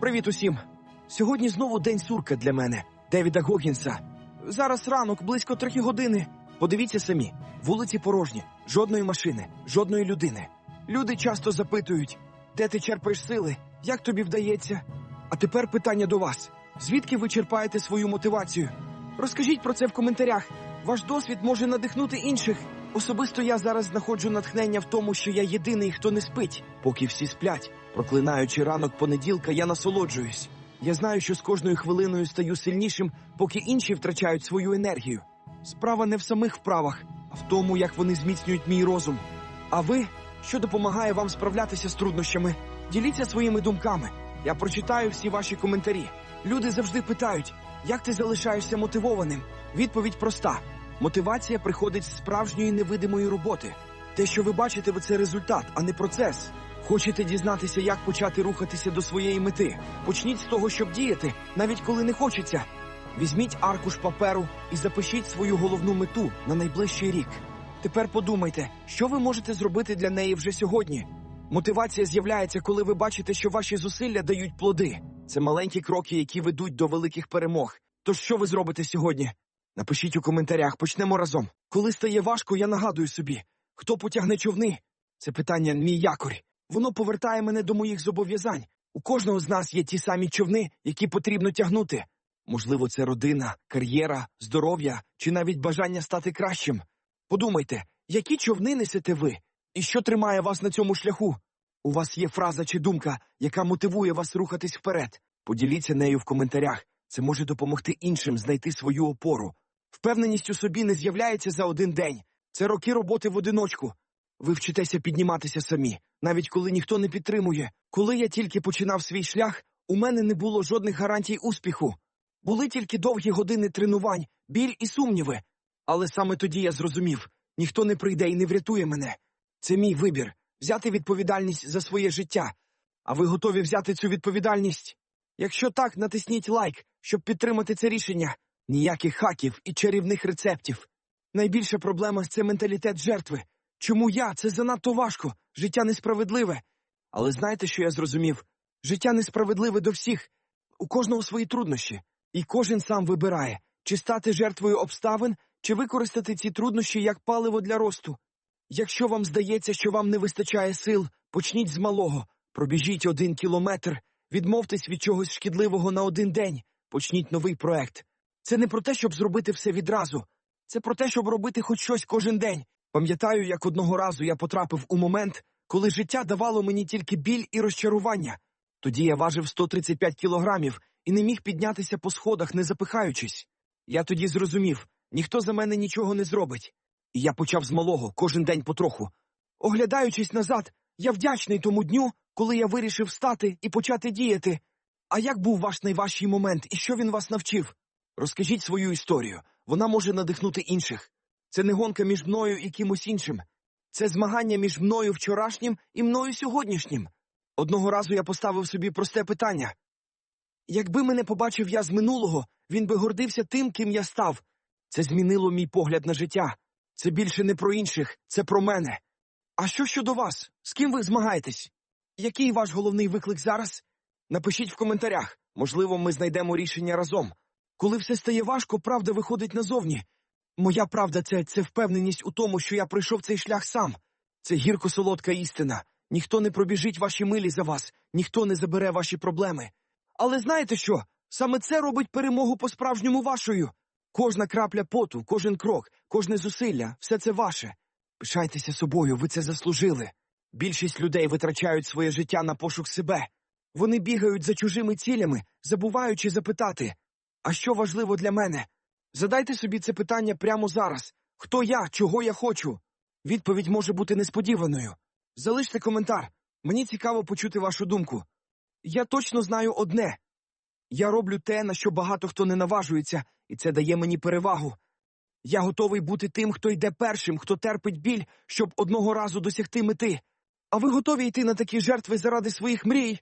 Привіт усім. Сьогодні знову день сурка для мене, Девіда Гогінса. Зараз ранок, близько трохи години. Подивіться самі: вулиці порожні, жодної машини, жодної людини. Люди часто запитують, де ти черпаєш сили, як тобі вдається. А тепер питання до вас: звідки ви черпаєте свою мотивацію? Розкажіть про це в коментарях. Ваш досвід може надихнути інших. Особисто я зараз знаходжу натхнення в тому, що я єдиний, хто не спить, поки всі сплять. Проклинаючи ранок понеділка, я насолоджуюсь. Я знаю, що з кожною хвилиною стаю сильнішим, поки інші втрачають свою енергію. Справа не в самих вправах, а в тому, як вони зміцнюють мій розум. А ви, що допомагає вам справлятися з труднощами? Діліться своїми думками. Я прочитаю всі ваші коментарі. Люди завжди питають, як ти залишаєшся мотивованим? Відповідь проста: мотивація приходить з справжньої невидимої роботи. Те, що ви бачите, це результат, а не процес. Хочете дізнатися, як почати рухатися до своєї мети? Почніть з того, щоб діяти, навіть коли не хочеться. Візьміть аркуш паперу і запишіть свою головну мету на найближчий рік. Тепер подумайте, що ви можете зробити для неї вже сьогодні. Мотивація з'являється, коли ви бачите, що ваші зусилля дають плоди. Це маленькі кроки, які ведуть до великих перемог. Тож що ви зробите сьогодні? Напишіть у коментарях, почнемо разом. Коли стає важко, я нагадую собі, хто потягне човни? Це питання мій якорь. Воно повертає мене до моїх зобов'язань. У кожного з нас є ті самі човни, які потрібно тягнути. Можливо, це родина, кар'єра, здоров'я чи навіть бажання стати кращим. Подумайте, які човни несете ви, і що тримає вас на цьому шляху? У вас є фраза чи думка, яка мотивує вас рухатись вперед. Поділіться нею в коментарях. Це може допомогти іншим знайти свою опору. Впевненість у собі не з'являється за один день. Це роки роботи в одиночку. Ви вчитеся підніматися самі, навіть коли ніхто не підтримує. Коли я тільки починав свій шлях, у мене не було жодних гарантій успіху. Були тільки довгі години тренувань, біль і сумніви. Але саме тоді я зрозумів ніхто не прийде і не врятує мене. Це мій вибір взяти відповідальність за своє життя. А ви готові взяти цю відповідальність? Якщо так, натисніть лайк, щоб підтримати це рішення. Ніяких хаків і чарівних рецептів. Найбільша проблема це менталітет жертви. Чому я? Це занадто важко, життя несправедливе. Але знаєте, що я зрозумів? Життя несправедливе до всіх, у кожного свої труднощі, і кожен сам вибирає, чи стати жертвою обставин, чи використати ці труднощі як паливо для росту. Якщо вам здається, що вам не вистачає сил, почніть з малого, пробіжіть один кілометр, відмовтесь від чогось шкідливого на один день, почніть новий проект. Це не про те, щоб зробити все відразу, це про те, щоб робити хоч щось кожен день. Пам'ятаю, як одного разу я потрапив у момент, коли життя давало мені тільки біль і розчарування. Тоді я важив 135 кілограмів і не міг піднятися по сходах, не запихаючись. Я тоді зрозумів, ніхто за мене нічого не зробить. І я почав з малого, кожен день потроху. Оглядаючись назад, я вдячний тому дню, коли я вирішив встати і почати діяти. А як був ваш найважчий момент і що він вас навчив? Розкажіть свою історію, вона може надихнути інших. Це не гонка між мною і кимось іншим. Це змагання між мною вчорашнім і мною сьогоднішнім. Одного разу я поставив собі просте питання. Якби мене побачив я з минулого, він би гордився тим, ким я став. Це змінило мій погляд на життя. Це більше не про інших, це про мене. А що щодо вас? З ким ви змагаєтесь? Який ваш головний виклик зараз? Напишіть в коментарях. Можливо, ми знайдемо рішення разом. Коли все стає важко, правда виходить назовні. Моя правда це, це впевненість у тому, що я пройшов цей шлях сам. Це гірко-солодка істина. Ніхто не пробіжить ваші милі за вас, ніхто не забере ваші проблеми. Але знаєте що? Саме це робить перемогу по-справжньому вашою. Кожна крапля поту, кожен крок, кожне зусилля все це ваше. Пишайтеся собою, ви це заслужили. Більшість людей витрачають своє життя на пошук себе. Вони бігають за чужими цілями, забуваючи запитати А що важливо для мене? Задайте собі це питання прямо зараз хто я, чого я хочу? Відповідь може бути несподіваною. Залиште коментар. Мені цікаво почути вашу думку. Я точно знаю одне я роблю те, на що багато хто не наважується, і це дає мені перевагу. Я готовий бути тим, хто йде першим, хто терпить біль, щоб одного разу досягти мети. А ви готові йти на такі жертви заради своїх мрій?